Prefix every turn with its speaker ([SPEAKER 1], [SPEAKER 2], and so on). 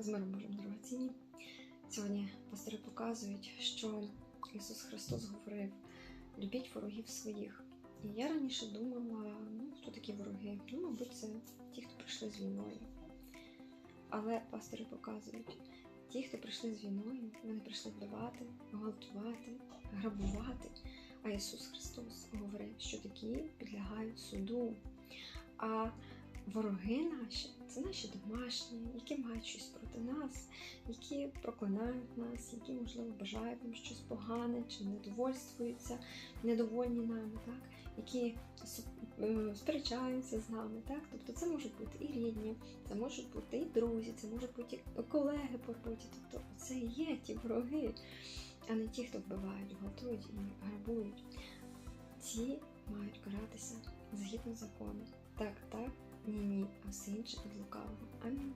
[SPEAKER 1] З миром Божим дорогоцінні. Сьогодні пастори показують, що Ісус Христос говорив: любіть ворогів своїх. І я раніше думала, ну хто такі вороги? Ну, мабуть, це ті, хто прийшли з війною. Але пастори показують, ті, хто прийшли з війною, вони прийшли вбивати, гвалтувати, грабувати. А Ісус Христос говорив, що такі підлягають суду. А вороги наші це наші домашні, які мають щось проти нас, які проклинають нас, які, можливо, бажають нам щось погане чи недовольствуються, недовольні нами, так? які е, сперечаються з нами. Так? Тобто це можуть бути і рідні, це можуть бути і друзі, це можуть бути і колеги по роботі. Тобто це є ті вороги, а не ті, хто вбивають, гвалтують і грабують. Ці мають каратися згідно закону. Так, так, ні, ні, а все інше від лукавого. Амінь.